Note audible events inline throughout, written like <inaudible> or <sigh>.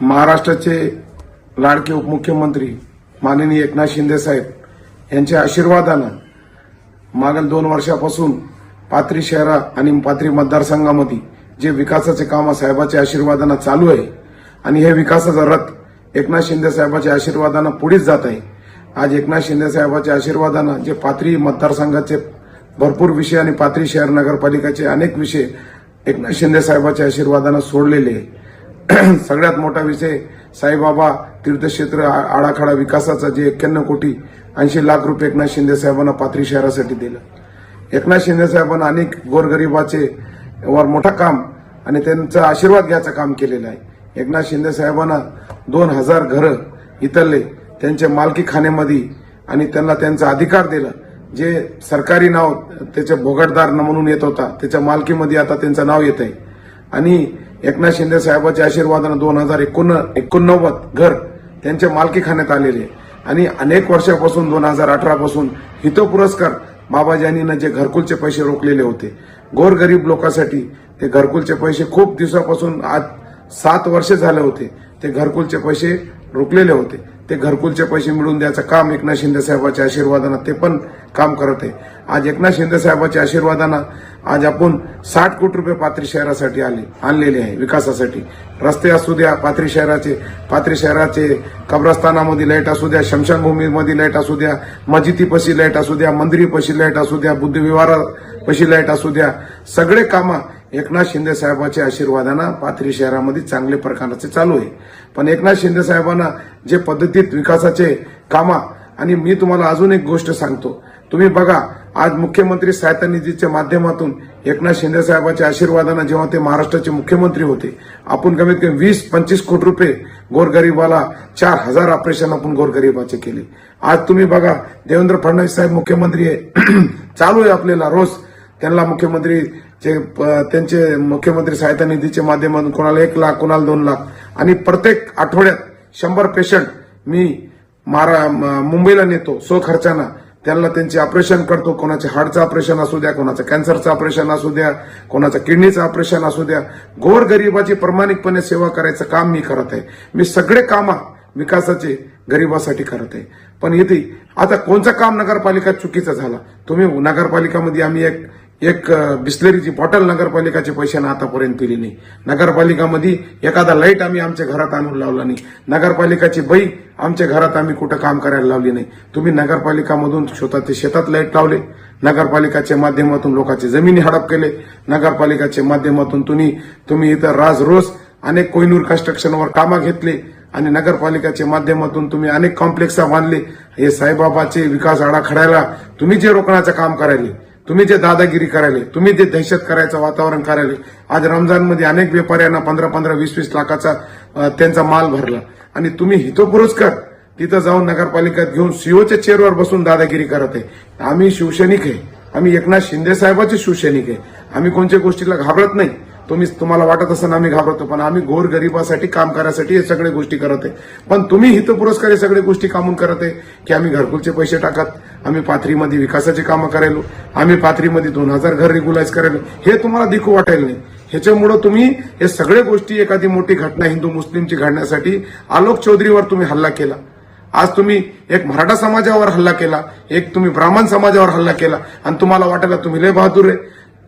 महाराष्ट्राचे लाडके उपमुख्यमंत्री माननीय एकनाथ शिंदे साहेब यांच्या आशीर्वादानं मागील दोन वर्षापासून पात्री शहरा आणि पात्री मतदारसंघामध्ये जे विकासाचे काम साहेबाच्या आशीर्वादानं चालू आहे. आणि हे विकासाचा रथ एकनाथ शिंदे साहेबाच्या आशीर्वादानं पुढेच जात आहे. आज एकनाथ शिंदे साहेबाच्या आशीर्वादानं जे पात्री मतदारसंघाचे भरपूर विषय आणि पात्री शहर नगरपालिकेचे अनेक विषय एकनाथ शिंदे साहेबाच्या आशीर्वादानं सोडलेले आहे. <clears throat> सगळ्यात मोठा विषय साईबाबा तीर्थक्षेत्र आडाखाडा विकासाचा जे एक्क्याण्णव कोटी ऐंशी लाख रुपये एकनाथ शिंदे साहेबांना पाथरी शहरासाठी दिलं. एकनाथ शिंदे साहेबांना अनेक गोरगरिबाचे वर मोठं काम आणि त्यांचा आशीर्वाद घ्यायचं काम केलेलं आहे. एकनाथ शिंदे साहेबांना दोन हजार घरं इथले त्यांच्या मालकी खाण्यामध्ये आणि त्यांना त्यांचा अधिकार दिला. जे सरकारी नाव त्याचे भोगटदार म्हणून येत होता त्याच्या मालकीमध्ये आता त्यांचं नाव येत आहे आणि एकनाथ शिंदे साहेबांच्या आशीर्वादानं दोन हजार एकोणनव्वद घर त्यांच्या मालकीखान्यात आलेले आणि अनेक वर्षापासून दोन हजार अठरा पासून हितो पुरस्कार बाबाजानीनं जे घरकुलचे पैसे रोखलेले होते. गोरगरीब लोकांसाठी ते घरकुलचे पैसे खूप दिवसापासून आज सात वर्ष झाले होते ते घरकुलचे पैसे रोखलेले होते. ते घरकुलचे पैसे मिळवून द्यायचं काम एकनाथ शिंदे साहेबाच्या आशीर्वादानं ते पण काम करत आहे. आज एकनाथ शिंदे साहेबाच्या आशीर्वादानं आज आपण साठ कोटी रुपये पात्री शहरासाठी आले आणलेले आहे विकासासाठी. रस्ते असू द्या पात्री शहराचे पात्री शहराचे कब्रस्तानामध्ये लाइट असू द्या शमशानभूमीमध्ये लाइट असू द्या मस्जिदीपशी लाइट असू द्या मंदिरीपाशी लाइट असू द्या बुद्धविवारापाशी लाइट असू द्या सगळे कामं एकनाथ शिंदे साहेबाच्या आशीर्वादानं पाथरी शहरामध्ये चांगले प्रकारचे चालू आहे. पण एकनाथ शिंदे साहेबांना जे पद्धतीत विकासाचे कामा आणि मी तुम्हाला अजून एक गोष्ट सांगतो. तुम्ही बघा आज मुख्यमंत्री सहायता निधीच्या माध्यमातून एकनाथ शिंदे साहेबांच्या आशीर्वादानं जेव्हा ते महाराष्ट्राचे मुख्यमंत्री होते आपण कमीत कमी वीस पंचवीस कोटी रुपये गोरगरीबाला चार हजार ऑपरेशन आपण गोरगरिबाचे केले. आज तुम्ही बघा देवेंद्र फडणवीस साहेब मुख्यमंत्री आहे. <clears throat> चालू आहे आपल्याला रोज. त्यांना मुख्यमंत्रीचे प- त्यांचे मुख्यमंत्री सहायता निधीच्या माध्यमातून कोणाला एक लाख कोणाला दोन लाख. आणि प्रत्येक आठवड्यात शंभर पेशंट मी मारा म- मुंबईला नेतो सो खर्चानं त्यांना त्यांचे ऑपरेशन करतो. कोणाचे हार्टचं ऑपरेशन असू द्या कोणाचं कॅन्सरचं ऑपरेशन असू द्या कोणाचं किडनीचं ऑपरेशन असू द्या. गोरगरिबाची प्रामाणिकपणे सेवा करायचं काम मी करत आहे. मी सगळे कामं विकासाचे गरिबासाठी करत आहे. पण इथे आता कोणचं काम नगरपालिका चुकीचं झालं? तुम्ही नगरपालिकामध्ये आम्ही एक एक बिस्लरीची बॉटल नगरपालिकाच्या पैशानं आतापर्यंत पिली नाही. नगरपालिकामध्ये एखादा लाइट आम्ही आमच्या घरात आणून लावला नाही. नगरपालिकाची बाई आमच्या घरात आम्ही कुठं काम करायला लावली नाही. तुम्ही नगरपालिकामधून स्वतःचे शेतात लाइट लावले. नगरपालिकाच्या माध्यमातून लोकांचे जमिनी हडप केले. नगरपालिकाच्या माध्यमातून तुम्ही तुम्ही इथं राज रोज अनेक कोहिनूर कन्स्ट्रक्शनवर कामं घेतले आणि नगरपालिकाच्या माध्यमातून तुम्ही अनेक कॉम्प्लेक्स बांधले. हे साईबाबाचे विकास आराखड्याला तुम्ही जे रोखण्याचं काम करायले तुम्ही जे दादागिरी करायले तुम्ही जे दहशत करायचं वातावरण करायले आज रमजानमध्ये अनेक व्यापाऱ्यांना पंधरा पंधरा वीस वीस लाखाचा त्यांचा माल भरला. आणि तुम्ही हितोपुरस्कर तिथं जाऊन नगरपालिकेत घेऊन सीओच्या चेअरवर बसून दादागिरी करत आहे. आम्ही शिवसैनिक आहे. आम्ही एकनाथ शिंदे साहेबाचे शिवसैनिक आहे. आम्ही कोणत्या गोष्टीला घाबरत नाही. तुम्ही तुम्हाला वाटत असताना आम्ही घाबरतो पण आम्ही गोर गरिबासाठी काम करायसाठी हे सगळे गोष्टी करत आहे. पण तुम्ही हित पुरस्कार हे सगळे गोष्टी कामून करत आहे की आम्ही घरकुलचे पैसे टाकत आम्ही पाथरीमध्ये विकासाची कामं करायलो आम्ही पाथरीमध्ये दोन हजार घर रेग्युलाइज करायलो. हे तुम्हाला दिखू वाटायला नाही. ह्याच्यामुळं तुम्ही हे सगळे गोष्टी एखादी मोठी घटना हिंदू मुस्लिमची घडण्यासाठी आलोक चौधरीवर तुम्ही हल्ला केला. आज तुम्ही एक मराठा समाजावर हल्ला केला एक तुम्ही ब्राह्मण समाजावर हल्ला केला आणि तुम्हाला वाटायला तुम्ही लय बहादूर आहे.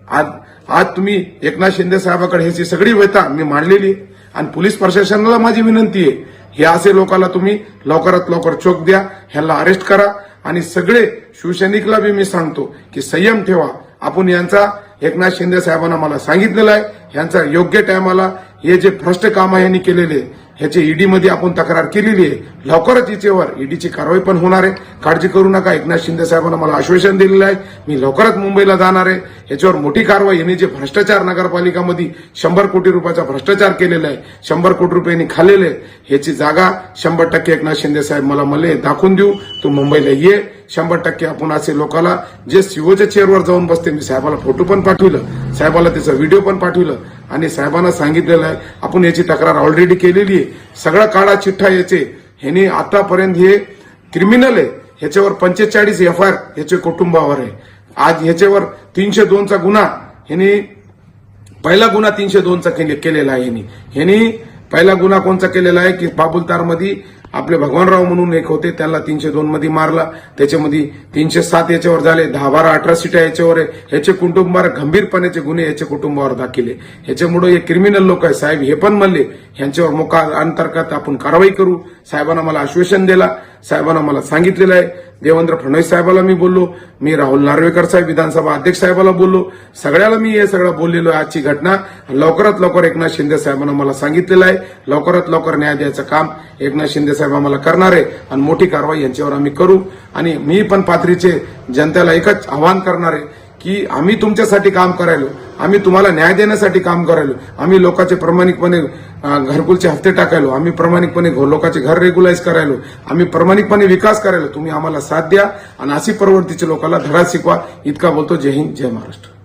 आज आज तुम्ही एकनाथ शिंदे साहेबाकडे ह्याची सगळी व्यथा मी मांडलेली आणि पोलीस प्रशासनाला माझी विनंती आहे हे असे लोकांना तुम्ही लवकरात लवकर चोख द्या ह्याला अरेस्ट करा. आणि सगळे शिवसैनिकला बी मी सांगतो की संयम ठेवा. आपण यांचा एकनाथ शिंदे साहेबांना मला सांगितलेलं आहे यांचा योग्य टायमाला हे जे भ्रष्ट काम यांनी केलेले आहे, ह्याची ईडीमध्ये आपण तक्रार केलेली आहे. लवकरच हिचेवर ईडीची कारवाई पण होणार आहे. काळजी करू नका. एकनाथ शिंदे साहेबांना मला आश्वासन दिलेलं आहे. मी लवकरच मुंबईला जाणार आहे. ह्याच्यावर मोठी कारवाई यांनी जे भ्रष्टाचार नगरपालिकामध्ये शंभर कोटी रुपयाचा भ्रष्टाचार केलेला आहे शंभर कोटी रुपयांनी खाल्लेले आहे. ह्याची जागा शंभर टक्के एकनाथ शिंदे साहेब मला मले दाखवून देऊ. तू मुंबईला ये. शंभर टक्के आपण असे लोकांना जे सीओच्या चेअरवर जाऊन बसते मी साहेबाला फोटो पण पाठविलं. साहेबाला त्याचा व्हिडिओ पण पाठविलं. आणि साहेबांना सांगितलेलं आहे आपण याची तक्रार ऑलरेडी केलेली आहे. सगळा काळा चिठ्ठा याचे ह्याने आतापर्यंत हे क्रिमिनल आहे. ह्याच्यावर पंचेचाळीस एफ आय आर ह्याच्या कुटुंबावर आहे. आज ह्याच्यावर तीनशे दोनचा गुन्हा ह्याने पहिला गुन्हा तीनशे दोनचा केलेला आहे ह्यानी. ह्यांनी पहिला गुन्हा कोणचा केलेला आहे की बाबुलतारमध्ये आपले भगवानराव म्हणून एक होते त्यांना तीनशे दोन मध्ये मारला. त्याच्यामध्ये तीनशे सात याच्यावर झाले दहा बारा अठरा सीटा याच्यावर आहे. ह्याचे कुटुंबावर गंभीरपणाचे गुन्हे याच्या कुटुंबावर दाखिले. ह्याच्यामुळे हे क्रिमिनल लोक आहे साहेब हे पण म्हणले ह्यांच्यावर मोका अंतर्गत आपण कारवाई करू. साहेबांना मला आश्वासन दिला. साहेबांना मला सांगितलेलं आहे. देवेंद्र फडणवीस साहेबाला मी बोललो. मी राहुल नार्वेकर साहेब विधानसभा अध्यक्ष साहेबाला बोललो. सगळ्याला मी हे सगळं बोललेलो आहे आजची घटना. लवकरात लवकर एकनाथ शिंदे साहेबांना मला सांगितलेलं आहे. लवकरात लवकर न्याय द्यायचं काम एकनाथ शिंदे साहेब आम्हाला करणार आहे आणि मोठी कारवाई यांच्यावर आम्ही करू. आणि मी पण पाथरीचे जनतेला एकच आवाहन करणार आहे की आम्ही तुमच्यासाठी काम करायलो. आम्ही तुम्हाला न्याय देण्यासाठी काम करायलो. आम्ही लोकांचे प्रामाणिकपणे घरकुलचे हप्ते टाकायलो. आम्ही प्रामाणिकपणे लोकांचे घर रेग्युलाइज करायलो. आम्ही प्रामाणिकपणे विकास करायलो. तुम्ही आम्हाला साथ द्या आणि अशी प्रवृत्तीच्या लोकांना धडा शिकवा. इतका बोलतो. जय हिंद जय महाराष्ट्र.